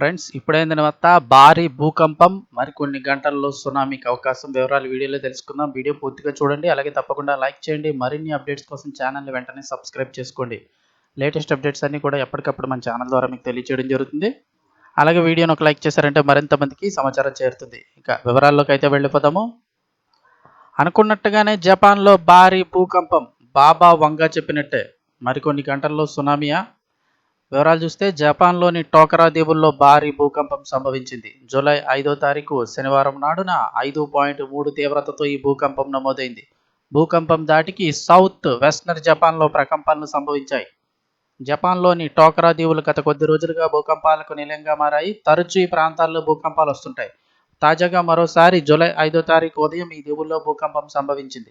Friends ఇప్పుడైన తర్వాత భారీ భూకంపం మరికొన్ని గంటల్లో సునామీకి అవకాశం వివరాలు వీడియోలో తెలుసుకుందాం. వీడియో పూర్తిగా చూడండి అలాగే తప్పకుండా లైక్ చేయండి. మరిన్ని అప్డేట్స్ కోసం ఛానల్ని వెంటనే సబ్స్క్రైబ్ చేసుకోండి. లేటెస్ట్ అప్డేట్స్ అన్నీ కూడా ఎప్పటికప్పుడు మన ఛానల్ ద్వారా మీకు తెలియజేయడం జరుగుతుంది. అలాగే వీడియోను ఒక లైక్ చేశారంటే మరింత మందికి సమాచారం చేరుతుంది. ఇక వివరాల్లోకి అయితే వెళ్ళిపోదాము. అనుకున్నట్టుగానే జపాన్లో భారీ భూకంపం. బాబా వంగా చెప్పినట్టే. మరికొన్ని గంటల్లో సునామీయా? వివరాలు చూస్తే జపాన్లోని టోకరా దీవుల్లో భారీ భూకంపం సంభవించింది. జూలై ఐదో తారీఖు శనివారం నాడున ఐదు పాయింట్ మూడు తీవ్రతతో ఈ భూకంపం నమోదైంది. భూకంపం దాటికి సౌత్ వెస్టర్న్ జపాన్లో ప్రకంపనలు సంభవించాయి. జపాన్లోని టోకరా దీవులు గత కొద్ది రోజులుగా భూకంపాలకు నిలయంగా మారాయి. తరచూ ఈ ప్రాంతాల్లో భూకంపాలు వస్తుంటాయి. తాజాగా మరోసారి జూలై ఐదో తారీఖు ఉదయం ఈ దీవుల్లో భూకంపం సంభవించింది.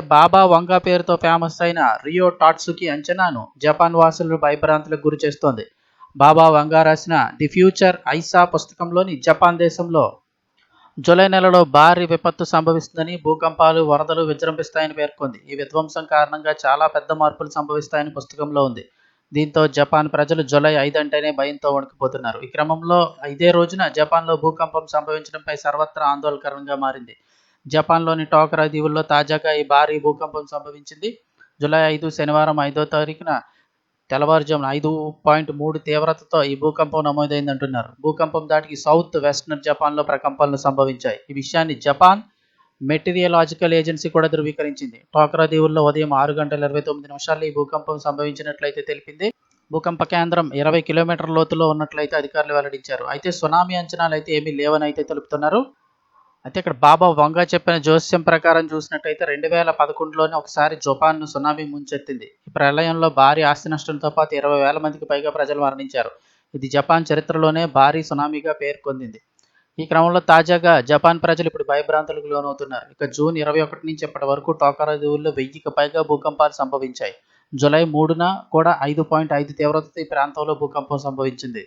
బాబా వంగా పేరుతో ఫేమస్ అయిన రియో టాట్సుకి అంచనాను జపాన్ వాసులు భయభ్రాంతులకు గురి చేస్తోంది. బాబా వంగా రాసిన ది ఫ్యూచర్ ఐసా పుస్తకంలోని జపాన్ దేశంలో జూలై నెలలో భారీ విపత్తు సంభవిస్తుందని భూకంపాలు వరదలు విజృంభిస్తాయని పేర్కొంది. ఈ విధ్వంసం కారణంగా చాలా పెద్ద మార్పులు సంభవిస్తాయని పుస్తకంలో ఉంది. దీంతో జపాన్ ప్రజలు జూలై ఐదు అంటేనే భయంతో వణికిపోతున్నారు. ఈ క్రమంలో ఇదే రోజున జపాన్లో భూకంపం సంభవించడంపై సర్వత్రా ఆందోళనకరంగా మారింది. జపాన్లోని టోకరా దీవుల్లో తాజాగా ఈ భారీ భూకంపం సంభవించింది. జూలై ఐదు శనివారం ఐదో తారీఖున తెల్లవారుజామున ఐదు పాయింట్ మూడు తీవ్రతతో ఈ భూకంపం నమోదైందంటున్నారు. భూకంపం దాటికి సౌత్ వెస్టర్న్ జపాన్లో ప్రకంపనలు సంభవించాయి. ఈ విషయాన్ని జపాన్ మెటీరియలాజికల్ ఏజెన్సీ కూడా ధృవీకరించింది. టోకరా దీవుల్లో ఉదయం ఆరు గంటల ఇరవై తొమ్మిది నిమిషాల్లో ఈ భూకంపం సంభవించినట్లయితే తెలిపింది. భూకంప కేంద్రం ఇరవై కిలోమీటర్ల లోతులో ఉన్నట్లయితే అధికారులు వెల్లడించారు. అయితే సునామీ అంచనాలు అయితే ఏమీ లేవని అయితే తెలుపుతున్నారు. అయితే ఇక్కడ బాబా వంగ చెప్పిన జోస్యం ప్రకారం చూసినట్టయితే రెండు వేల పదకొండులోనే ఒకసారి జపాన్ను సునామీ ముంచెత్తింది. ఈ ప్రళయంలో భారీ ఆస్తి నష్టంతో పాటు ఇరవై వేల మందికి పైగా ప్రజలు మరణించారు. ఇది జపాన్ చరిత్రలోనే భారీ సునామీగా పేర్కొందింది ఈ క్రమంలో తాజాగా జపాన్ ప్రజలు ఇప్పుడు భయభ్రాంతులకు లోనవుతున్నారు. ఇక జూన్ ఇరవై ఒకటి నుంచి ఇప్పటి వరకు టోకరా దీవుల్లో వెయ్యికి పైగా భూకంపాలు సంభవించాయి. జూలై మూడున కూడా ఐదు పాయింట్ ఐదు తీవ్రతతో ఈ ప్రాంతంలో భూకంపం సంభవించింది.